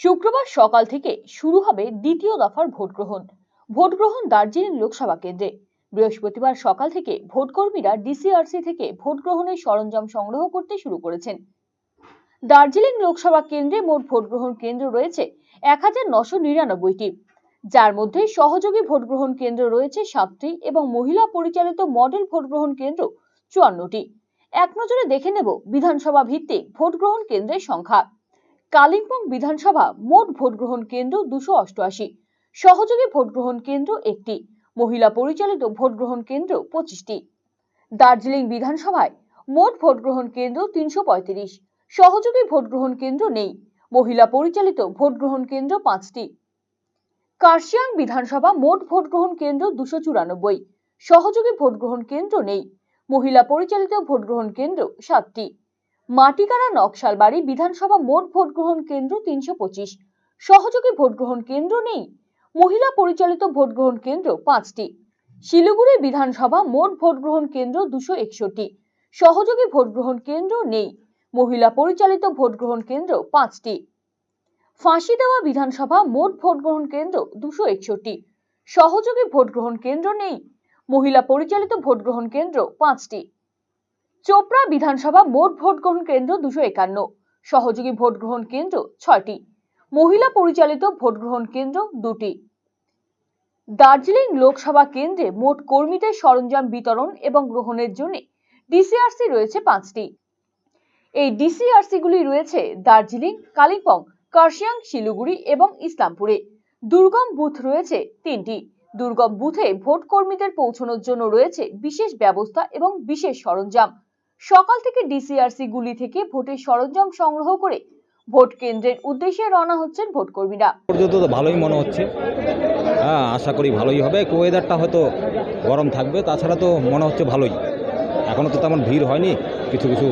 শুক্রবার সকাল থেকে শুরু হবে দ্বিতীয় দফার ভোট গ্রহণ। ভোট গ্রহণ দার্জিলিং লোকসভা কেন্দ্রে। বৃহস্পতিবার সকাল থেকে ভোটকর্মীরা ডিসিআরসি থেকে ভোট গ্রহণের সরঞ্জাম সংগ্রহ করতে শুরু করেছেন। দার্জিলিং লোকসভা কেন্দ্রে মোট ভোট গ্রহণ কেন্দ্র রয়েছে এক হাজার নশো নিরানব্বইটি। যার মধ্যে সহযোগী ভোট গ্রহণ কেন্দ্র রয়েছে সাতটি এবং মহিলা পরিচালিত মডেল ভোট গ্রহণ কেন্দ্র চুয়ান্নটি। এক নজরে দেখে নেব বিধানসভা ভিত্তিক ভোট গ্রহণ কেন্দ্রের সংখ্যা। কালিম্পং বিধানসভা মোট ভোট গ্রহণ কেন্দ্র দুশো অষ্টআশি। সহযোগী ভোট গ্রহণ কেন্দ্র একটি। মহিলা পরিচালিত ভোট গ্রহণ কেন্দ্র পঁচিশটি। দার্জিলিং বিধানসভায় মোট ভোট গ্রহণ কেন্দ্র তিনশো পঁয়ত্রিশ। সহযোগী ভোট গ্রহণ কেন্দ্র নেই। মহিলা পরিচালিত ভোট গ্রহণ কেন্দ্র পাঁচটি। কার্শিয়াং বিধানসভা মোট ভোট গ্রহণ কেন্দ্র দুশো চুরানব্বই। সহযোগী ভোট গ্রহণ কেন্দ্র নেই। মহিলা পরিচালিত ভোট গ্রহণ কেন্দ্র সাতটি। মাটিকারা নকশালবাড়ি বিধানসভা মোট ভোট গ্রহণ কেন্দ্র তিনশো পঁচিশ। সহযোগী ভোট গ্রহণ কেন্দ্র নেই। মহিলা পরিচালিত ভোট গ্রহণ কেন্দ্র পাঁচটি। শিলিগুড়ি বিধানসভা মোট ভোট গ্রহণ কেন্দ্র দুশো একষট্টি। সহযোগী ভোট গ্রহণ কেন্দ্র নেই। মহিলা পরিচালিত ভোট গ্রহণ কেন্দ্র পাঁচটি। ফাঁসি দেওয়া বিধানসভা মোট ভোট গ্রহণ কেন্দ্র দুশো একষট্টি। সহযোগী ভোট গ্রহণ কেন্দ্র নেই। মহিলা পরিচালিত ভোট গ্রহণ কেন্দ্র পাঁচটি। চোপড়া বিধানসভা মোট ভোট গ্রহণ কেন্দ্র দুশো একান্ন। সহযোগী ভোট গ্রহণ কেন্দ্র ছয়টি। মহিলা পরিচালিত ভোট গ্রহণ কেন্দ্র দুটি। দার্জিলিং লোকসভা কেন্দ্রে মোট কর্মীদের সরঞ্জাম বিতরণ এবং গ্রহণের জন্য ডিসিআরসি রয়েছে পাঁচটি। এই ডিসিআরসি গুলি রয়েছে দার্জিলিং, কালিম্পং, কার্শিয়াং, শিলিগুড়ি এবং ইসলামপুরে। দুর্গম বুথ রয়েছে তিনটি। দুর্গম বুথে ভোট কর্মীদের পৌঁছানোর জন্য রয়েছে বিশেষ ব্যবস্থা এবং বিশেষ সরঞ্জাম। সকাল থেকে ডিসিআরসি গুলি থেকে ভোটের সরঞ্জাম সংগ্রহ করে ভোট কেন্দ্রের উদ্দেশ্যে রওনা হচ্ছেন ভোট কর্মীরা পর্যন্ত তো ভালোই মনে হচ্ছে। হ্যাঁ আশা করি ভালোই হবে। ওয়েদারটা হয়তো গরম থাকবে তাছাড়া তো মনে হচ্ছে ভালোই। এখনও তো তেমন ভিড় হয়নি কিছু কিছু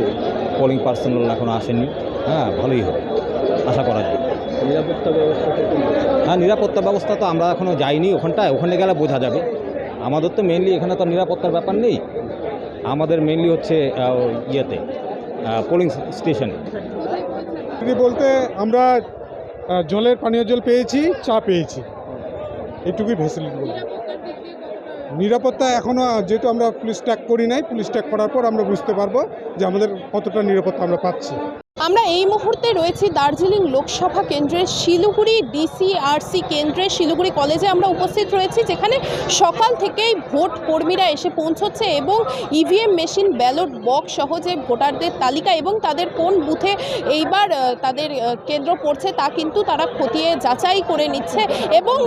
পোলিং পার্সোনাল এখনও আসেনি। হ্যাঁ ভালোই হবে আশা করা যায়। নিরাপত্তা ব্যবস্থা হ্যাঁ নিরাপত্তা ব্যবস্থা তো আমরা এখনও যাইনি ওখানটায় ওখানে গেলে বোঝা যাবে। আমাদের তো মেনলি এখানে তো নিরাপত্তার ব্যাপার নেই। আমাদের মেনলি হচ্ছে ইয়েতে পোলিং স্টেশনে যদি বলতে আমরা জলের পানীয় জল পেয়েছি, চা পেয়েছি। এটুকুই ফেসিলিটি বলব। নিরাপত্তা এখনও যেহেতু আমরা পুলিশ ট্যাগ করি নাই, পুলিশ ট্যাগ করার পর আমরা বুঝতে পারব যে আমাদের কতটা নিরাপত্তা আমরা পাচ্ছি। আমরা এই মুহূর্তে রয়েছি দার্জিলিং লোকসভা কেন্দ্রের শিলিগুড়ি ডিসিআরসি কেন্দ্রে। শিলিগুড়ি কলেজে আমরা উপস্থিত রয়েছি, যেখানে সকাল থেকেই ভোট কর্মীরা এসে পৌঁছচ্ছে এবং ইভিএম মেশিন, ব্যালট বক্স সহ যে ভোটারদের তালিকা এবং তাদের কোন বুথে এইবার তাদের কেন্দ্র পড়ছে তা কিন্তু তারা খতিয়ে যাচাই করে নিচ্ছে। এবং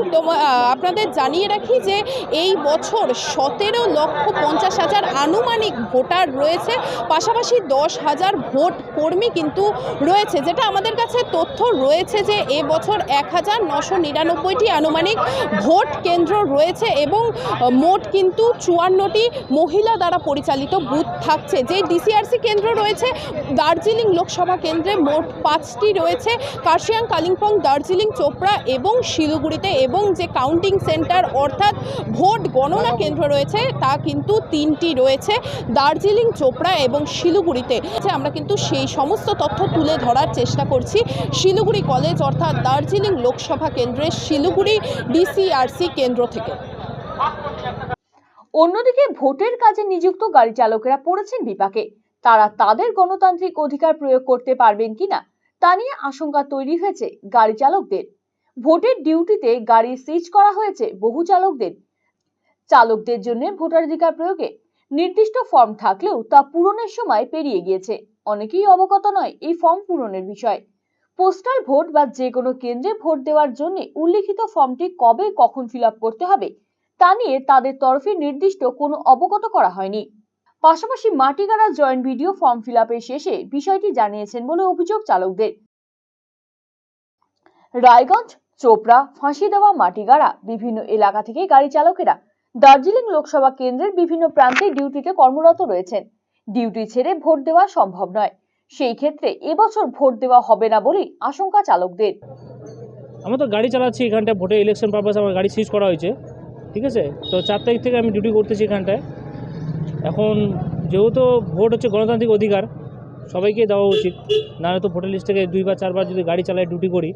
আপনাদের জানিয়ে রাখি যে এই বছর সতেরো লক্ষ পঞ্চাশ হাজার আনুমানিক ভোটার রয়েছে। পাশাপাশি দশ হাজার ভোট কর্মী কিন্তু রয়েছে, যেটা আমাদের কাছে তথ্য রয়েছে যে এবছর এক হাজার নশো নিরানব্বইটি আনুমানিক ভোট কেন্দ্র রয়েছে এবং মোট কিন্তু চুয়ান্নটি মহিলা দ্বারা পরিচালিত বুথ থাকছে। যে ডিসিআরসি কেন্দ্র রয়েছে, দার্জিলিং লোকসভা কেন্দ্রে মোট পাঁচটি রয়েছে। কার্শিয়াং, কালিম্পং, দার্জিলিং, চোপড়া এবং শিলিগুড়িতে এবং যে কাউন্টিং সেন্টার অর্থাৎ ভোট গণনা কেন্দ্র রয়েছে, তা কিন্তু তিনটি রয়েছে। দার্জিলিং, চোপড়া এবং শিলিগুড়িতে। আমরা কিন্তু সেই সমস্ত তথ্য তুলে ধরার চেষ্টা করছি। শিলিগুড়ি কলেজ অর্থাৎ দার্জিলিং লোকসভা কেন্দ্রের শিলিগুড়ি ডিসিআরসি কেন্দ্র থেকে। অন্যদিকে ভোটের কাজে নিযুক্ত গাড়ি চালকেরা পড়েছেন বিপাকে। তারা তাদের গণতান্ত্রিক অধিকার প্রয়োগ করতে পারবেন কিনা, তা নিয়ে আশঙ্কা তৈরি হয়েছে গাড়ি চালকদের। ভোটের ডিউটিতে গাড়ি সিজ করা হয়েছে বহু চালকদের। চালকদের জন্য ভোটাধিকার প্রয়োগে নির্দিষ্ট ফর্ম থাকলেও তা পূরণের সময় পেরিয়ে গিয়েছে। অনেকেই অবগত নয় এই ফর্ম পূরণের বিষয়। পোস্টাল ভোট বা যে কোনো কেন্দ্রে ভোট দেওয়ার জন্য উল্লিখিত ফর্মটি কবে কখন ফিল করতে হবে, তা নিয়ে তাদের তরফে নির্দিষ্ট কোনো অবগত করা হয়নি। পাশাপাশি Matigara joint video form fill শেষে বিষয়টি জানিয়েছেন বলে অভিযোগ চালকদের। রায়গঞ্জ, চোপড়া, ফাঁসি দেওয়া মাটিগাড়া বিভিন্ন এলাকা থেকে গাড়ি চালকেরা দার্জিলিং লোকসভা কেন্দ্রের বিভিন্ন প্রান্তে ডিউটিতে কর্মরত রয়েছেন। ডিউটি ছেড়ে ভোট দেওয়া সম্ভব নয়। সেই ক্ষেত্রে এবছর ভোট দেওয়া হবে না বলেই আশঙ্কা চালকদের। আমরা তো গাড়ি চালাচ্ছি এখানটায়, ভোটে ইলেকশন পারপাসে আমার গাড়ি সিজ করা হয়েছে। ঠিক আছে? তো চার তারিখ থেকে আমি ডিউটি করতেছি এখানটায়। এখন যেহেতু ভোট হচ্ছে গণতান্ত্রিক অধিকার, সবাইকে দেওয়া উচিত। নাহলে তো ভোটার লিস্ট থেকে দুই বা চারবার যদি গাড়ি চালায় ডিউটি করি,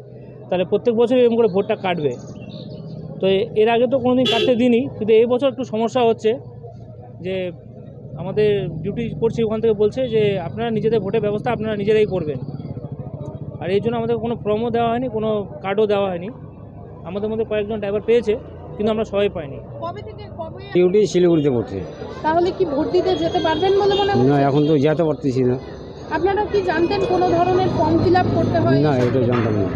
তাহলে প্রত্যেক বছর এরকম করে ভোটটা কাটবে। তো এর আগে তো কোনো দিন কাটতে দিইনি কিন্তু এই বছর একটু সমস্যা হচ্ছে যে আমাদের ডিউটি করছি ওখান থেকে বলছে যে আপনারা নিজেদের ভোটের ব্যবস্থা আপনারা নিজেরাই করবেন। আর এই জন্য আমাদের কোনো ফর্মও দেওয়া হয়নি কোনো কার্ডও দেওয়া হয়নি। আমাদের মধ্যে কয়েকজন ড্রাইভার পেয়েছে কিন্তু আমরা সবাই পাইনি। কবে থেকে কবে ডিউটি শিলিগুড়িতে পড়ছে তাহলে কি ভোট দিতে যেতে পারবেন বলে মনে না এখন তো যেতে পারতেছি না। আপনারা কি জানতেন কোনো ধরনের ফর্ম ফিল আপ করতে হয়? না এটা জানতাম না।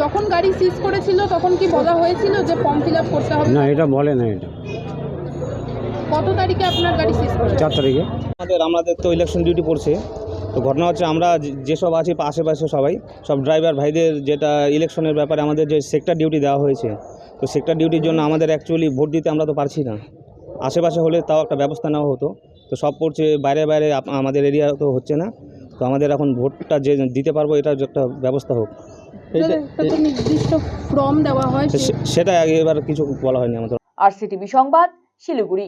যখন গাড়ি সিজ করেছিল তখন কি বলা হয়েছিল যে ফর্ম ফিল আপ করতে হবে? না এটা বলে না এটা। কত তারিখে আপনার গাড়ি সিজ করেছে? চার তারিখে। আমাদের আমাদের তো ইলেকশন ডিউটি পড়ছে। তো ঘটনা হচ্ছে আমরা যেসব আছি আশেপাশে সবাই সব ড্রাইভার ভাইদের যেটা ইলেকশনের ব্যাপারে আমাদের যে সেক্টর ডিউটি দেওয়া হয়েছে তো সেক্টর ডিউটির জন্য আমাদের অ্যাকচুয়ালি ভোট দিতে আমরা তো পারছি না। আশেপাশে হলে তাও একটা ব্যবস্থা নেওয়া হতো। তো সব পড়ছে বাইরে বাইরে আমাদের এরিয়া তো হচ্ছে না। তো আমাদের এখন ভোটটা যে দিতে পারব এটা একটা ব্যবস্থা হোক। নির্দিষ্ট ফর্ম দেওয়া হয় সেটা আগে এবার কিছু বলা হয়নি আমাদের। আর সিটিভি সংবাদ শিলিগুড়ি।